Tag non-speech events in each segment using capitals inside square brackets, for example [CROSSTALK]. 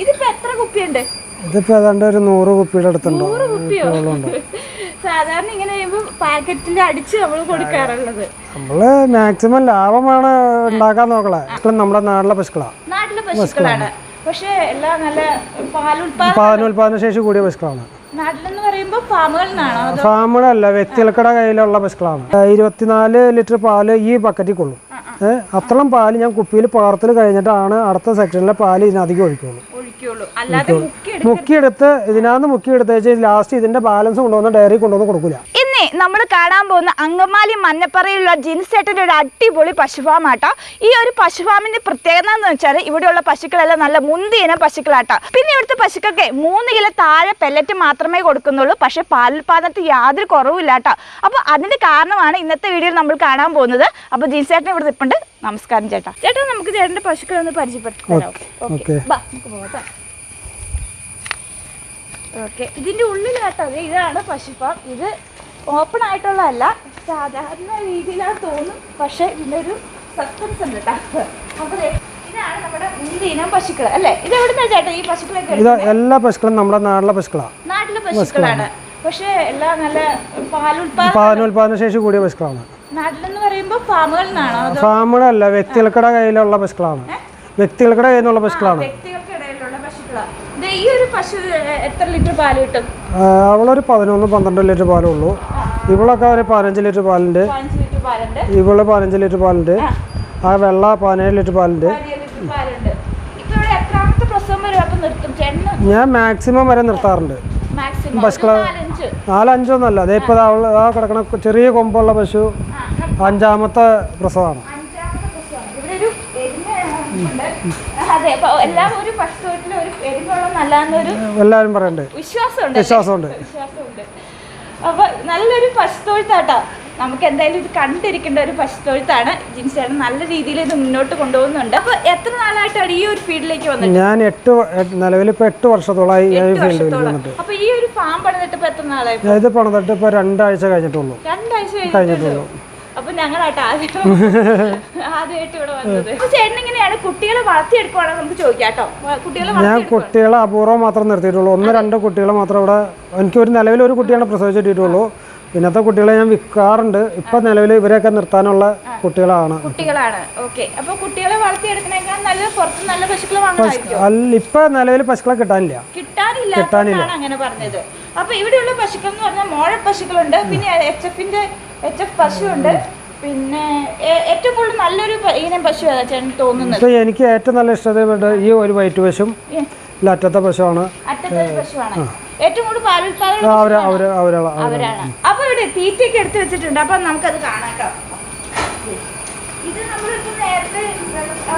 ഇതിപ്പോ എത്ര കുപ്പിയുണ്ട്? ഇതിപ്പോ ഏതാണ്ട് ഒരു നൂറ് കുപ്പിയുടെ അടുത്തുണ്ടോ. നൂറ് കുപ്പിയോ? സാധാരണ ഇങ്ങനെ ചെയ്യുമ്പോ പാക്കറ്റിൽ അടിച്ച് നമ്മൾ കൊടുക്കാറുള്ളത്. നമ്മൾ മാക്സിമം ലാഭമാണ് ഉണ്ടാക്കാൻ നോക്കളെ ഇപ്പം നമ്മുടെ നാട്ടിലെ പശുക്കളാ. നാട്ടിലെ പശുക്കളാണ്. പക്ഷേ എല്ലാം നല്ല പാലുൽപാദനം പാലുൽപാദന ശേഷി കൂടിയ പശുക്കളാണ്. ഫാമുകളല്ല വ്യക്തികൾക്കടെ കയ്യിലുള്ള പശുക്കളാണ്. ഇരുപത്തിനാല് ലിറ്റർ പാൽ ഈ ബക്കറ്റിൽ കൊള്ളും. ഏഹ് അത്രയും പാൽ ഞാൻ കുപ്പിയിൽ പാർത്തിൽ കഴിഞ്ഞിട്ടാണ് അടുത്ത സെക്ഷനിലെ പാൽ ഇതിനധികം ഒഴിക്കുള്ളൂ. ഒഴിക്കുള്ളൂ. അല്ലാതെ മുക്കി മുക്കിയെടുത്ത് ഇതിനകത്ത് മുക്കിയെടുത്ത് ലാസ്റ്റ് ഇതിന്റെ ബാലൻസ് കൊണ്ടുവന്ന് ഡയറി കൊണ്ടുവന്ന് കൊടുക്കില്ല നമ്മൾ കാണാൻ പോകുന്ന അങ്കമാലി മഞ്ഞപ്പറയിലുള്ള ജിൻസേട്ടന്റെ ഒരു അടിപൊളി പശുഫാമാട്ടോ. ഈ ഒരു പശുഫാമിന്റെ പ്രത്യേകത എന്ന് വെച്ചാൽ ഇവിടെയുള്ള പശുക്കളെല്ലാം നല്ല മുന്തിയിനം പശുക്കളാട്ടോ. പിന്നെ ഇവിടുത്തെ പശുക്കൾക്ക് മൂന്ന് കിലോ താഴെ പെല്ലറ്റ് മാത്രമേ കൊടുക്കുന്നുള്ളൂ. പക്ഷേ പാലുൽപാദനത്തിൽ യാതൊരു കുറവില്ലാട്ടോ അപ്പോൾ അതിന്റെ കാരണമാണ് ഇന്നത്തെ വീഡിയോയിൽ നമ്മൾ കാണാൻ പോകുന്നത്. അപ്പോൾ ജിൻസേട്ടൻ ഇവിടെ നിൽപ്പുണ്ട്. നമസ്കാരം ചേട്ടാ. ചേട്ടാ നമുക്ക് ചേട്ടന്റെ പശുക്കളെ ഒന്ന് പരിചയപ്പെടുത്തി ഓക്കെ ഓക്കെ. ബാ നമുക്ക് പോകാം ഓക്കെ ഇതിന്റെ ഉള്ളിലാട്ടോ ദേ ഇതാണ് പശുഫാം. ഇത് ഓപ്പൺ ആയിട്ടുള്ളതല്ല. സാധാരണ രീതിയിലാണ് തോന്നും. പക്ഷേ ഇതിന്റെ ഒരു സസ്പെൻസ് ഉണ്ട് കേട്ടോ അപ്പൊ ഇതാണ് നമ്മുടെ മുന്തിനം പശുക്കൾ അല്ലേ? ഇത് എവിടുന്നാ ചേട്ടാ ഈ പശുക്കളൊക്കെ ഇത് എല്ലാ പശുക്കളും നമ്മുടെ നാട്ടിലെ പശുക്കളാണ് നാട്ടിലെ പശുക്കളാണ്. പക്ഷെ എല്ലാം നല്ല പാലുൽപാദനം പാലുൽപാദന ശേഷി കൂടിയ പശുക്കളാണ്. നാട്ടിലെന്ന് പറയുമ്പോൾ ഫാമുകളിൽ നിന്നാണോ? ഫാമുകളല്ല വ്യക്തികൾക്കടെ കയ്യിലുള്ള പശുക്കളാണ്. വ്യക്തികൾക്കടെ കയ്യിലുള്ള പശുക്കളാണ്. വ്യക്തികൾക്കിടയിലുള്ള പശുക്കളാണ് ഈ ഒരു പശു എത്ര ലിറ്റർ പാൽ കിട്ടും? ആ, അവളൊരു പതിനൊന്ന് പന്ത്രണ്ട് ലിറ്റർ പാലുള്ളൂ. ഉള്ളൂ ഇവളൊക്കെ ഒരു പതിനഞ്ച് ലിറ്റർ പാലുണ്ട്. ഇവൾ പതിനഞ്ച് ലിറ്റർ പാലുണ്ട്. ആ. വെള്ള പതിനേഴ് ലിറ്റർ പാലുണ്ട്. ഞാൻ മാക്സിമം വരെ നിർത്താറുണ്ട്. മാക്സിമം നാലഞ്ച്. നാലഞ്ചൊന്നല്ല. അതേ ഇപ്പോൾ ആ കിടക്കണ ചെറിയ കൊമ്പുള്ള പശു അഞ്ചാമത്തെ പ്രസവമാണ് അഞ്ചാമത്തെ പ്രസവമാണ് ഇവിടെ ഒരു എരുമ അതെ അപ്പൊ എല്ലാം ഒരു പശുത്തൊട്ടിൽ ഒരു എരുമുള്ള നല്ലതെന്നൊരു എല്ലാവരും പറയണ്ടേ? വിശ്വാസമുണ്ട്. വിശ്വാസമുണ്ട്. വിശ്വാസമുണ്ട്. അപ്പൊ നല്ലൊരു പശുത്തൊഴുത്താട്ടോ. നമുക്ക് എന്തായാലും ഇത് കണ്ടിരിക്കേണ്ട ഒരു പശുത്തൊഴുത്താണ്. ജിൻസേട്ടൻ നല്ല രീതിയിൽ ഇത് മുന്നോട്ട് കൊണ്ടുപോകുന്നുണ്ട്. അപ്പൊ എത്ര നാളായിട്ടാണ് ഈ ഒരു ഫീൽഡിലേക്ക് വന്നത് ഞാൻ എട്ട് നിലവിൽ ഇപ്പൊ എട്ട് വർഷത്തോളായി അപ്പൊ ഈ ഒരു ഫാം പണിതിട്ട് ഇപ്പൊ എത്ര നാളായി? ഇത് പണിതിട്ട് ഇപ്പൊ രണ്ടാഴ്ച കഴിഞ്ഞിട്ടുള്ളൂ. രണ്ടാഴ്ച കഴിഞ്ഞിട്ടുള്ളൂ. അപ്പൊ ഞങ്ങളായിട്ട് ആദ്യം [LAUGHS] ആദ്യമായിട്ട് ഇവിടെ വന്നത്. അപ്പൊ ചേട്ടൻ എങ്ങനെയാണ് കുട്ടികളെ വളർത്തിയെടുക്കുവാണെങ്കിൽ നമുക്ക് ചോദിക്കാട്ടോ കുട്ടികളെ ഞാൻ കുട്ടികളെ അപൂർവം മാത്രം നിർത്തിയിട്ടുള്ളൂ. ഒന്ന് രണ്ട് കുട്ടികളെ മാത്രം ഇവിടെ എനിക്ക് ഒരു നിലവിൽ ഒരു കുട്ടിയാണ് പ്രസവിച്ചിട്ടുള്ളൂ ഇന്നത്തെ കുട്ടികളെ ഞാൻ വിൽക്കാറുണ്ട്. ഇപ്പൊ നിലവിൽ ഇവരെയൊക്കെ നിർത്താനുള്ള കുട്ടികളാണ്. കുട്ടികളാണ്. ഓക്കെ. അപ്പൊ കുട്ടികളെ വളർത്തിയെടുക്കണേക്കാൾ നല്ല പുറത്ത് നല്ല പശുക്കളെ വാങ്ങാനായിരിക്കും അല്ല ഇപ്പം നിലവിൽ പശുക്കളെ കിട്ടാനില്ല. കിട്ടാനില്ല. അങ്ങനെ പറഞ്ഞത്. അപ്പൊ ഇവിടെയുള്ള പശുക്കൾ എന്ന് പറഞ്ഞാൽ മോഴ പശുക്കളുണ്ട്. പിന്നെ എച്ച് എഫിന്റെ എച്ച് എഫ് പശുവുണ്ട്. പിന്നെ ഏറ്റവും കൂടുതൽ നല്ലൊരു ഇനം പശു ചേട്ടൻ തോന്നുന്നത്? എനിക്ക് ഏറ്റവും നല്ല ഇഷ്ടപ്പെട്ട ഈ ഒരു വൈറ്റ് പശും അറ്റത്തെ പശുവാണ്. ഏറ്റവും കൂടുതൽ പാലുൽപാദനം അവരാണ്. അപ്പൊ ഇവിടെ തീറ്റയൊക്കെ എടുത്തു വെച്ചിട്ടുണ്ട്. അപ്പൊ നമുക്കത് കാണാം കേട്ടോ. ഇത് നമ്മളിപ്പോ നേരത്തെ ആ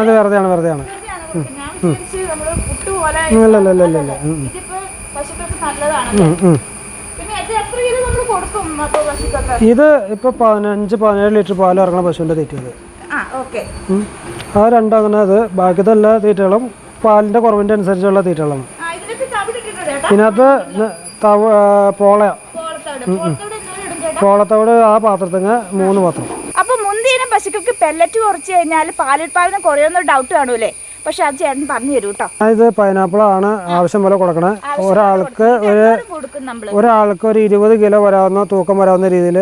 അത് വെറുതെയാണ് വെറുതെയാണ്. ഇതിപ്പോ പശുക്കൾക്ക് നല്ലതാണ് ഇത് ഇപ്പൊ പതിനഞ്ച് പതിനേഴ് ലിറ്റർ പാൽ ഇറങ്ങുന്ന പശുവിന്റെ തീറ്റയത് ആ രണ്ടങ്ങനെ അത് ബാക്കിയത്തെ എല്ലാ തീറ്റകളും പാലിന്റെ കുറവിന്റെ അനുസരിച്ചുള്ള തീറ്റകളാണ്. ഇതിനകത്ത് തവ പോള. പോളത്തോട് ആ പാത്രത്തിന് മൂന്ന് പാത്രം. അപ്പൊ മുന്തിയിനം പശുക്കൾക്ക് പെല്ലറ്റ് കുറച്ച് കഴിഞ്ഞാൽ പാലുൽപാദനം കുറയുന്ന ഡൗട്ട് കാണൂലേ? പക്ഷെ അത് ചേട്ടൻ പറഞ്ഞു തരൂ കേട്ടോ ഇത് പൈനാപ്പിളാണ് ആവശ്യം പോലെ കൊടുക്കണേ. ഒരാൾക്ക് ഒരു കൊടുക്കും നമ്മൾ ഒരാൾക്ക് ഒരു ഇരുപത് കിലോ വരാവുന്ന തൂക്കം വരാവുന്ന രീതിയിൽ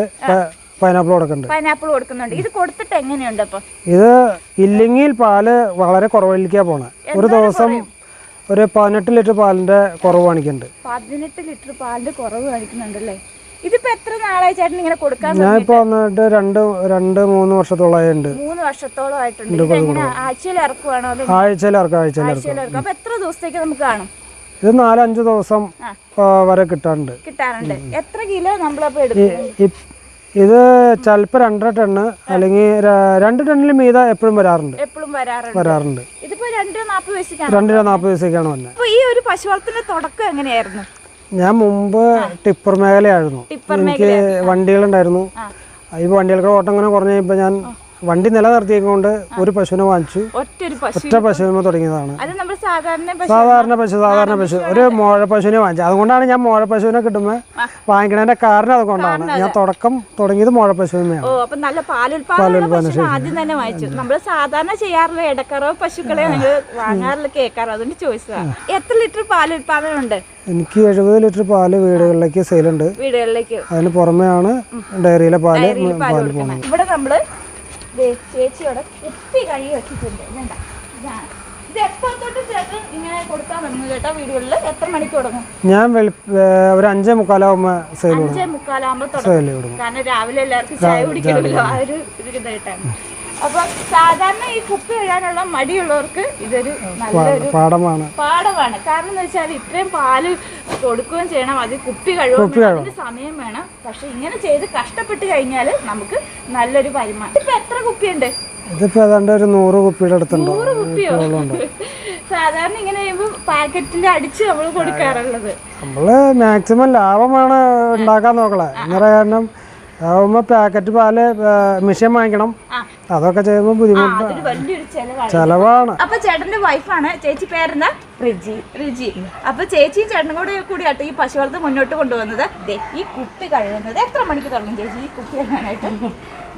പൈനാപ്പിൾ കൊടുക്കുന്നുണ്ട്. പൈനാപ്പിൾ കൊടുക്കുന്നുണ്ട്. ഇത് കൊടുത്തിട്ട് എങ്ങനെയുണ്ട് അപ്പൊ? ഇത് ഇല്ലെങ്കിൽ പാൽ വളരെ കുറവിലേക്കാ പോണേ. ഒരു ദിവസം ഒരു പതിനെട്ട് ലിറ്റർ പാലിന്റെ കുറവ് കാണിക്കുന്നുണ്ട്. പതിനെട്ട് ലിറ്റർ പാലിന്റെ കുറവ് കാണിക്കുന്നുണ്ടല്ലേ? ഇതിപ്പോ എത്ര നാളായി ചേട്ടൻ ഇങ്ങനെ കൊടുക്കാൻ ഞാനിപ്പോൾ വന്നിട്ട് രണ്ട് രണ്ട് മൂന്ന് വർഷത്തോളമായിട്ടുണ്ട് മൂന്ന് വർഷത്തോളം ആയിട്ടുണ്ട്. ഇത് എങ്ങനെ ആഴ്ചയിൽ ഇറക്കുവാണോ ആഴ്ചയിൽ ഇറക്കും ആഴ്ചയിൽ ഇറക്കും. അപ്പൊ എത്ര ദിവസത്തേക്ക് നമുക്ക് കാണും? ഇത് നാലഞ്ച് ദിവസം വരെ കിട്ടാറുണ്ട് കിട്ടാറുണ്ട് എത്ര കിലോ നമ്മളപ്പോ എടുക്കും? ഇത് ചിലപ്പോ രണ്ടര ടണ്ണ് അല്ലെങ്കിൽ രണ്ട് ടണ്ണിൽ മീത എപ്പോഴും വരാറുണ്ട്. എപ്പോഴും വരാറുണ്ട്. ഇതിപ്പോ രണ്ടര നാപ്പത് വയസ്സേക്കാണ് രണ്ട് രൂപ നാൽപ്പത് ദിവസത്തേക്കാണ് വന്നത് ഈ ഒരു പശു വളർത്തിന്റെ തുടക്കം എങ്ങനെയായിരുന്നു? ഞാൻ മുമ്പ് ടിപ്പർ മേഖലയായിരുന്നു. എനിക്ക് വണ്ടികളുണ്ടായിരുന്നു. ഈ വണ്ടികൾക്ക് ഓട്ടം ഇങ്ങനെ കുറഞ്ഞപ്പോ ഞാൻ വണ്ടി നിലനിർത്തിയേക്കൊണ്ട് ഒരു പശുവിനെ വാങ്ങിച്ചു. ഒറ്റ പശുവിനെ തുടങ്ങിയതാണ്. സാധാരണ പശു സാധാരണ പശു ഒരു മോഴ പശുവിനെ വാങ്ങിച്ചു. അതുകൊണ്ടാണ് ഞാൻ മോഴ പശുവിനെ കിട്ടുമ്പോൾ വാങ്ങിക്കണതിന്റെ കാരണം അതുകൊണ്ടാണ്. ഞാൻ തുടക്കം തുടങ്ങിയത് മോഴ പശുവിനെയാണ്. സാധാരണ ചെയ്യാറുള്ള ഇടക്കറവ് പശുക്കളെ വാങ്ങാറില്ല കേൾക്കാറ്? എത്ര ലിറ്റർ പാലുൽപാദനം ഉണ്ട് എനിക്ക് എഴുപത് ലിറ്റർ പാൽ വീടുകളിലേക്ക് സെയിലുണ്ട്. വീടുകളിലേക്ക്. അതിന് പുറമെയാണ് ഡയറിയിലെ പാൽ പാൽ പാൽ ഇവിടെ നമ്മൾ ചേച്ചിയോടെ കുപ്പി കഴുകി വെച്ചിട്ടുണ്ട്. വേണ്ട ഇതാണ്. ഇത് എപ്പോൾ തൊട്ട് ചേട്ടൻ ഇങ്ങനെ കൊടുക്കാൻ തുടങ്ങും കേട്ടോ വീടുകളിൽ എത്ര മണിക്ക് തുടങ്ങും? ഞാൻ ഒരു അഞ്ചേ മുക്കാലാവുമ്പോ അഞ്ചേ മുക്കാലാകുമ്പോൾ തുടങ്ങും. കാരണം രാവിലെ എല്ലാവർക്കും ചായ കുടിക്കണമല്ലോ. ആ ഒരു ഒരു ഇതായിട്ടാണ്. അപ്പൊ സാധാരണ ഈ കുപ്പി എഴുതാനുള്ള മടിയുള്ളവർക്ക് ഇതൊരു നല്ലൊരു പാടമാണ്. പാഠമാണ്. കാരണം എന്ന് വെച്ചാൽ ഇത്രയും പാൽ കൊടുക്കുകയും ചെയ്യണം. അത് കുപ്പി കഴുകും. അതിന് സമയം വേണം. പക്ഷെ ഇങ്ങനെ ചെയ്ത് കഷ്ടപ്പെട്ട് കഴിഞ്ഞാൽ നമുക്ക് നല്ലൊരു വരുമാനം. ഇപ്പൊ എത്ര കുപ്പിയുണ്ട്? ഇതിപ്പോ ഏതാണ്ട് ഒരു നൂറ് കുപ്പിയുടെ അടുത്തുണ്ടോ. നൂറ് കുപ്പിയോ? സാധാരണ ഇങ്ങനെ ചെയ്യുമ്പോൾ പാക്കറ്റിൽ അടിച്ച് നമ്മൾ കൊടുക്കാറുള്ളത്. നമ്മൾ മാക്സിമം ലാഭമാണ് ഉണ്ടാക്കാൻ നോക്കളെ എന്ന് കാരണം പാക്കറ്റ് പാൽ മിഷൻ വാങ്ങിക്കണം. അതൊക്കെ ചെയ്യുമ്പോൾ ബുദ്ധിമുട്ട് ചെലവാണ്. അപ്പൊ ചേട്ടന്റെ വൈഫാണ് ചേച്ചി പേരെന്താ? റിജി. റിജി. അപ്പൊ ചേച്ചിയും ചേട്ടനും കൂടെ കൂടിയാട്ടോ ഈ പശു വളർത്ത് മുന്നോട്ട് കൊണ്ടുവന്നത് ഈ കുപ്പി കഴുകുന്നത് എത്ര മണിക്ക് തുടങ്ങും ചേച്ചി? ഈ കുപ്പി കഴുകാനായിട്ട്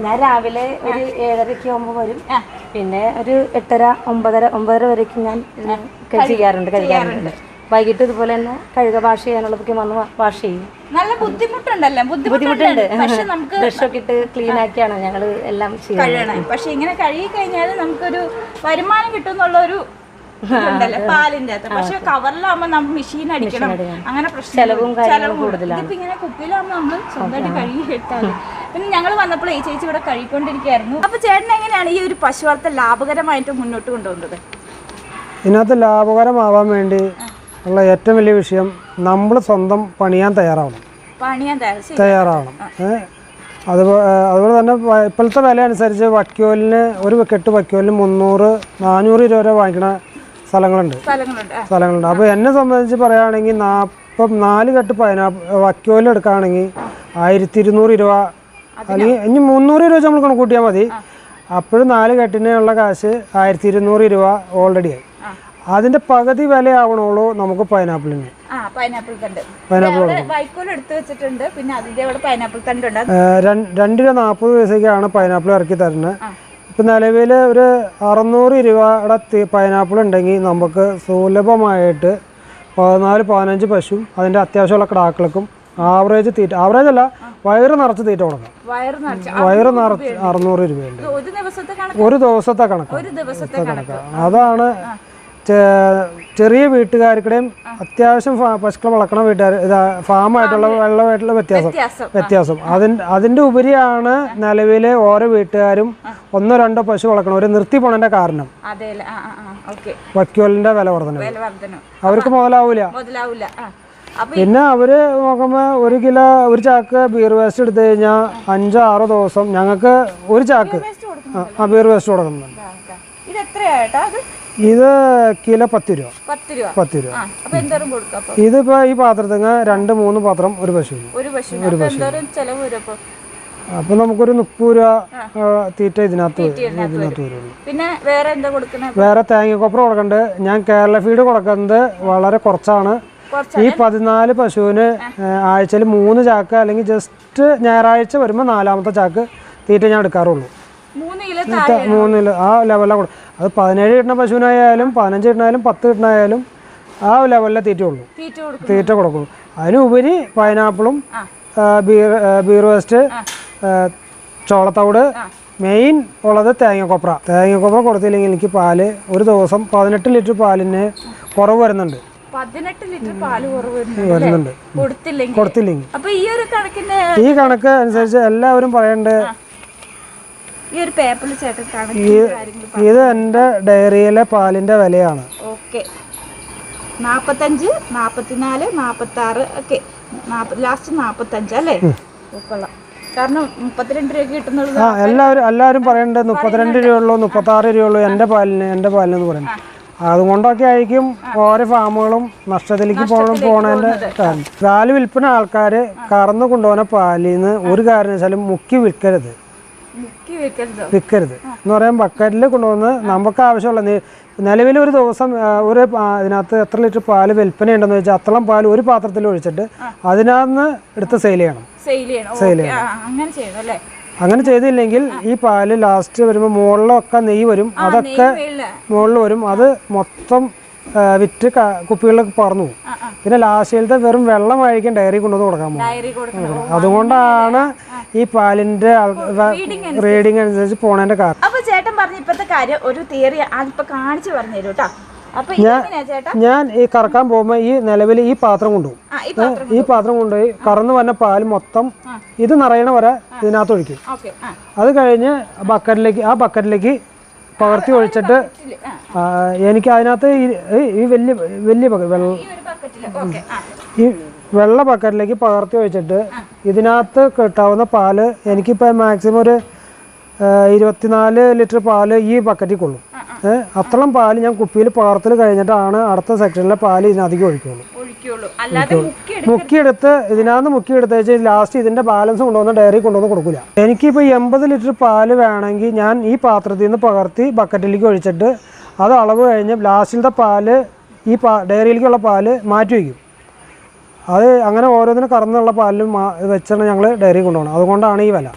ഞാൻ രാവിലെ ഒരു ഏഴരയ്ക്ക് ആകുമ്പോൾ വരും. പിന്നെ ഒരു എട്ടര ഒമ്പതര ഒമ്പതര വരേക്കും ഞാൻ ചെയ്യാറുണ്ട് കഴിക്കാറുണ്ട് വൈകിട്ട് ഇതുപോലെ തന്നെ കഴുക വാഷ് ചെയ്യാനുള്ളതൊക്കെ വന്ന് വാഷ് ചെയ്യും. നല്ല ബുദ്ധിമുട്ടുണ്ടല്ലേ? ബുദ്ധിമുട്ടുണ്ട്. പക്ഷെ നമുക്ക് [LAUGHS] ബ്രഷൊക്കെ ഇട്ട് ക്ലീൻ ആക്കിയാണ് ഞങ്ങൾ എല്ലാം ചെയ്യുന്നത്. പക്ഷെ ഇങ്ങനെ കഴുകി കഴിഞ്ഞാൽ നമുക്കൊരു വരുമാനം കിട്ടും എന്നുള്ള ഒരു ഇതുണ്ടല്ലോ പാലിന്റെ അകത്ത്. പക്ഷെ കവറിലാകുമ്പോ നമ്മൾ മെഷീൻ അടിക്കണം. അങ്ങനെ പ്രശ്നം ചെലവും കൂടുതലാണ്. ഇതിപ്പോ ഇങ്ങനെ കുപ്പിയിലാകുമ്പോ നമ്മൾ സ്വന്തമായിട്ട് കഴുകി എടുത്താൽ പിന്നെ ഞങ്ങൾ വന്നപ്പോൾ ഈ ചേച്ചി ഇവിടെ കഴുകിക്കൊണ്ടിരിക്കുകയായിരുന്നു. അപ്പൊ ചേട്ടൻ എങ്ങനെയാണ് ഈ ഒരു പശു വളർത്തൽ ലാഭകരമായിട്ട് മുന്നോട്ട് കൊണ്ടുപോകുന്നത്? ഇതിനകത്ത് ലാഭകരമാവാൻ വേണ്ടി ഉള്ള ഏറ്റവും വലിയ വിഷയം നമ്മൾ സ്വന്തം പണിയാൻ തയ്യാറാവണം. തയ്യാറാവണം. അതുപോലെ അതുപോലെ തന്നെ ഇപ്പോഴത്തെ വില അനുസരിച്ച് വക്യോലിന് ഒരു കെട്ട് വക്യോലിന് മുന്നൂറ് നാനൂറ് രൂപ വരെ വാങ്ങിക്കണ സ്ഥലങ്ങളുണ്ട്. സ്ഥലങ്ങളുണ്ട് അപ്പൊ അപ്പോൾ എന്നെ സംബന്ധിച്ച് പറയുകയാണെങ്കിൽ നാൽപ്പം നാല് കെട്ട് പതിനാ വക്യോലിൽ എടുക്കുകയാണെങ്കിൽ ആയിരത്തി ഇരുന്നൂറ് രൂപ അല്ലെങ്കിൽ ഇനി മുന്നൂറ് രൂപ വെച്ച് നമ്മൾ കണക്കൂട്ടിയാൽ മതി. അപ്പോഴും നാല് കെട്ടിനുള്ള കാശ് ആയിരത്തി ഇരുന്നൂറ് രൂപ ഓൾറെഡി ആയി. അതിന്റെ പകുതി വിലയാവണുള്ളൂ നമുക്ക് പൈനാപ്പിളിന്. പൈനാപ്പിൾ രണ്ട് രൂപ നാൽപ്പത് പൈസക്കാണ് പൈനാപ്പിൾ ഇറക്കി തരുന്നത്. ഇപ്പം നിലവിൽ ഒരു അറുന്നൂറ് രൂപയുടെ പൈനാപ്പിൾ ഉണ്ടെങ്കിൽ നമുക്ക് സുലഭമായിട്ട് പതിനാല് പതിനഞ്ച് പശു അതിന്റെ അത്യാവശ്യമുള്ള കിടാക്കൾക്കും ആവറേജ് തീറ്റ ആവറേജ് അല്ല വയറ് നിറച്ച് തീറ്റ കൊടുക്കാം. വയറ് നിറച്ച്. അറുന്നൂറ് രൂപയുണ്ട്. ഒരു ദിവസത്തെ കണക്ക്? അതാണ് ചെറിയ വീട്ടുകാർക്കിടെയും അത്യാവശ്യം പശുക്കളെ വളർക്കണ വീട്ടുകാർ ഫാം ഫാമായിട്ടുള്ള വെള്ളമായിട്ടുള്ള വ്യത്യാസം. വ്യത്യാസം. അതിന്റെ അതിന്റെ ഉപരിയാണ് നിലവിലെ ഓരോ വീട്ടുകാരും ഒന്നോ രണ്ടോ പശു വളർക്കണം ഒരു നിർത്തി പോണന്റെ കാരണം. വക്യോലിന്റെ വില വർധന അവർക്ക് മുതലാവൂല. പിന്നെ അവർ നോക്കുമ്പോ ഒരു കിലോ ഒരു ചാക്ക് ബീർ വേസ്റ്റ് എടുത്തു കഴിഞ്ഞാൽ അഞ്ചോ ആറോ ദിവസം ഞങ്ങൾക്ക് ഒരു ചാക്ക് ആ, ബീർ വേസ്റ്റ് കൊടുക്കുന്നുണ്ട്. എത്രയായിട്ടാ അത്? ഇത് കിലോ പത്ത് രൂപ. പത്ത് രൂപ. പത്ത് രൂപ. ആ അപ്പൊ എന്തോരം കൊടുക്കും ഇതിപ്പോ ഈ പാത്രത്തിന് രണ്ട് മൂന്ന് പാത്രം ഒരു പശു. ഒരു പശു അപ്പൊ എന്തോരം ചെലവ് വരും അപ്പൊ? അപ്പോൾ നമുക്കൊരു മുപ്പത് രൂപ തീറ്റ ഇതിനകത്ത് ഇതിനകത്ത് വരുള്ളൂ. പിന്നെ വേറെ എന്താ കൊടുക്കണേ? വേറെ തേങ്ങക്കൊപ്പര കൊടുക്കണ്ട്. ഞാൻ കേരള ഫീഡ് കൊടുക്കുന്നത് വളരെ കുറച്ചാണ്. ഈ പതിനാല് പശുവിന് ആഴ്ചയിൽ മൂന്ന് ചാക്ക് അല്ലെങ്കിൽ ജസ്റ്റ് ഞായറാഴ്ച വരുമ്പോൾ നാലാമത്തെ ചാക്ക് തീറ്റ ഞാൻ എടുക്കാറുള്ളൂ. മൂന്ന് കിലോ ആ ലെവലാണ് കൊടുക്കും അത് പതിനേഴ് കിട്ടുന്ന പശുവിനായാലും പതിനഞ്ച് കിട്ടണായാലും പത്ത് കിട്ടണായാലും ആ ലെവലിലെ തീറ്റ ഉള്ളൂ. തീറ്റ കൊടുക്കും കൊടുക്കുള്ളൂ. അതിനുപരി പൈനാപ്പിളും ബീർ ബീർ വേസ്റ്റ് ചോളത്തവിട് മെയിൻ ഉള്ളത് തേങ്ങക്കൊപ്ര. തേങ്ങക്കൊപ്ര കൊടുത്തില്ലെങ്കിൽ എനിക്ക് പാൽ ഒരു ദിവസം പതിനെട്ട് ലിറ്റർ പാലിന് കുറവ് വരുന്നുണ്ട്. പതിനെട്ട് ലിറ്റർ പാൽ വരുന്നുണ്ട് കൊടുത്തില്ലെങ്കിൽ. അപ്പൊ ഈ ഒരു ഈ കണക്ക് അനുസരിച്ച് എല്ലാവരും പറയേണ്ടത് ഈ ഒരു പേപ്പറിൽ ചേട്ടൻ കണക്ക് കാര്യങ്ങൾ ഇത് എന്റെ ഡയറിയിലെ പാലിന്റെ വിലയാണ്. ഓക്കെ. നാപ്പത്തഞ്ച് നാപ്പത്തിനാല് നാപ്പത്തി ആറ് ഒക്കെ ലാസ്റ്റ് നാപ്പത്തഞ്ച് അല്ലേ? കൊള്ളാം കാരണം മുപ്പത്തിരണ്ട് രൂപ കിട്ടുന്നുള്ളത് ആ എല്ലാവരും എല്ലാവരും പറയണ്ടേ മുപ്പത്തിരണ്ട് രൂപയുള്ളൂ മുപ്പത്താറ് രൂപയുള്ളൂ എന്റെ പാലിന് എന്റെ പാലിന് എന്ന് പറയുന്നത് അതുകൊണ്ടൊക്കെ ആയിരിക്കും ഓരോ ഫാമുകളും നഷ്ടത്തിലേക്ക് പോകണം പോണതിന്റെ കാരണം. പാൽ വിൽപ്പന ആൾക്കാർ കറന്നു കൊണ്ടുപോകുന്ന പാലിൽ നിന്ന് ഒരു കാരണവശാലും മുക്കി വിൽക്കരുത്. വിൽക്കരുത് എന്ന് പറയാൻ ബക്കറ്റിൽ കൊണ്ടുവന്ന് നമുക്ക് ആവശ്യമുള്ള നിലവിൽ ഒരു ദിവസം ഒരു അതിനകത്ത് എത്ര ലിറ്റർ പാൽ വിൽപ്പന ഉണ്ടെന്ന് വെച്ചാൽ അത്രയും പാൽ ഒരു പാത്രത്തിൽ ഒഴിച്ചിട്ട് അതിനകത്ത് എടുത്ത് സെയിൽ ചെയ്യണം. സെയിൽ ചെയ്യണം. അങ്ങനെ ചെയ്തില്ലെങ്കിൽ ഈ പാൽ ലാസ്റ്റ് വരുമ്പോൾ മുകളിലൊക്കെ നെയ്യ് വരും. അതൊക്കെ മുകളിൽ വരും. അത് മൊത്തം വിറ്റ് കുപ്പികളിലൊക്കെ ആ. പിന്നെ ലാസ്റ്റിലത്തെ വെറും വെള്ളം വെള്ളമായിരിക്കും ഡയറി കൊണ്ടുവന്ന് കൊടുക്കാൻ പോകും അതുകൊണ്ടാണ് ഈ പാലിന്റെ റീഡിങ് അനുസരിച്ച്. പോണതിന്റെ കാരണം അപ്പൊ ചേട്ടൻ പറഞ്ഞ ഇപ്പത്തെ കാര്യം ഒരു തിയറി അതിപ്പോ കാണിച്ചു പറഞ്ഞു തരൂ കേട്ടോ ചേട്ടാ? ഞാൻ ഈ കറക്കാൻ പോകുമ്പോൾ ഈ നിലവിൽ ഈ പാത്രം കൊണ്ടുപോകും. ഈ പാത്രം കൊണ്ടുപോയി കറന്നു വന്ന പാൽ മൊത്തം ഇത് നിറയണ വരെ ഇതിനകത്ത് ഒഴിക്കും. അത് കഴിഞ്ഞ് ബക്കറ്റിലേക്ക് ആ ബക്കറ്റിലേക്ക് പകർത്തി ഒഴിച്ചിട്ട് എനിക്ക് അതിനകത്ത് ഈ- വലിയ വലിയ വെള്ള ഈ വെള്ള ബക്കറ്റിലേക്ക് പകർത്തി ഒഴിച്ചിട്ട് ഇതിനകത്ത് കിട്ടാവുന്ന പാൽ എനിക്കിപ്പോൾ മാക്സിമം ഒരു ഇരുപത്തിനാല് ലിറ്റർ പാൽ ഈ ബക്കറ്റിൽ കൊള്ളും. അത്രയും പാൽ ഞാൻ കുപ്പിയിൽ പകർത്തൽ കഴിഞ്ഞിട്ടാണ് അടുത്ത സെക്ഷനിലെ പാൽ ഇതിനകത്തേക്ക് ഒഴിക്കുള്ളൂ. മുക്കിയെടുത്ത് ഇതിനകത്ത് മുക്കിയെടുത്ത് വെച്ചാൽ ലാസ്റ്റ് ഇതിന്റെ ബാലൻസ് കൊണ്ടുവന്ന് ഡയറി കൊണ്ടുവന്ന് കൊടുക്കില്ല എനിക്കിപ്പോൾ എൺപത് ലിറ്റർ പാൽ വേണമെങ്കിൽ ഞാൻ ഈ പാത്രത്തിൽ നിന്ന് പകർത്തി ബക്കറ്റിലേക്ക് ഒഴിച്ചിട്ട് അത് അളവ് കഴിഞ്ഞ് ലാസ്റ്റിലത്തെ പാൽ ഈ പാ ഡയറിയിലേക്കുള്ള പാൽ മാറ്റി വയ്ക്കും. അത് അങ്ങനെ ഓരോന്നിനും കറന്നുള്ള പാലിലും വെച്ചാണ് ഞങ്ങൾ ഡയറി കൊണ്ടുപോകണം അതുകൊണ്ടാണ് ഈ വില.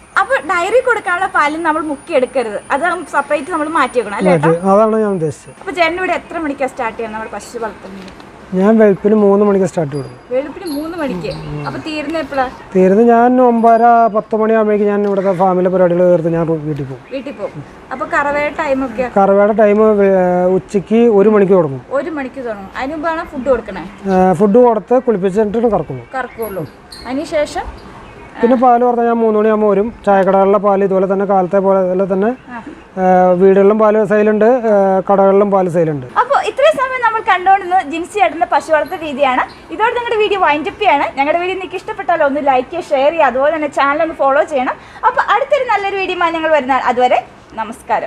ഡയറി കൊടുക്കാനുള്ള പാലും നമ്മൾ മുക്കി എടുക്കരുത് അത് സെപ്പറേറ്റ് നമ്മൾ മാറ്റി വെക്കണം അല്ലേ അതാണ് ഞാൻ ഉദ്ദേശിച്ചത്. അപ്പൊ ഇവിടെ എത്ര മണിക്കാണ് സ്റ്റാർട്ട് ചെയ്യുന്നത്? നമ്മൾ പശു വളർത്തുന്നത് ഞാൻ വെളുപ്പിന് മൂന്ന് മണിക്ക് സ്റ്റാർട്ട് ചെയ്തു വെളുപ്പിന് മൂന്ന് മണിക്ക്. അപ്പൊ തീരുന്ന തീരുന്നത് ഞാൻ ഒമ്പതര പത്ത് മണിയാകുമ്പോഴേക്ക് ഞാൻ ഇവിടുത്തെ ഫാമിലെ പരിപാടികൾ തീർത്ത് ഞാൻ വീട്ടിൽ പോകും. വീട്ടിൽ പോകും. അപ്പൊ കറവയുടെ ടൈമൊക്കെ കറവയുടെ ടൈം ഉച്ചയ്ക്ക് ഒരു മണിക്ക് തുടങ്ങും. ഒരു മണിക്ക് തുടങ്ങും. അതിന് മുമ്പാണ് ഫുഡ് കൊടുക്കണേ ഫുഡ് കൊടുത്ത് കുളിപ്പിച്ചിട്ട് കറക്കുള്ളൂ. അതിനുശേഷം പിന്നെ പാൽ പറഞ്ഞാൽ ഞാൻ മൂന്ന് മണിയാകുമ്പോൾ വരും. ചായക്കടകളിലെ പാൽ ഇതുപോലെ തന്നെ കാലത്തെ പോലെ തന്നെ വീടുകളിലും പാൽ സെയിലുണ്ട് കടകളിലും പാൽ സെയിലുണ്ട് അപ്പോൾ ഇത്രയും സമയം നമ്മൾ കണ്ടുകൊണ്ടിരുന്നത് ജിൻസി ചേട്ടന്റെ പശു വളർത്തൽ രീതിയാണ്. ഇതോടെ നിങ്ങളുടെ വീഡിയോ വൈൻഡപ്പ് ചെയ്യാണ്. ഞങ്ങളുടെ വീഡിയോ നിങ്ങൾക്ക് ഇഷ്ടപ്പെട്ടാലോ ഒന്ന് ലൈക്ക് ചെയ്യുക ഷെയർ ചെയ്യുക അതുപോലെ തന്നെ ചാനൽ ഒന്ന് ഫോളോ ചെയ്യണം. അപ്പോൾ അടുത്തൊരു നല്ലൊരു വീഡിയോ ഞങ്ങൾ വരുന്ന അതുവരെ നമസ്കാരം.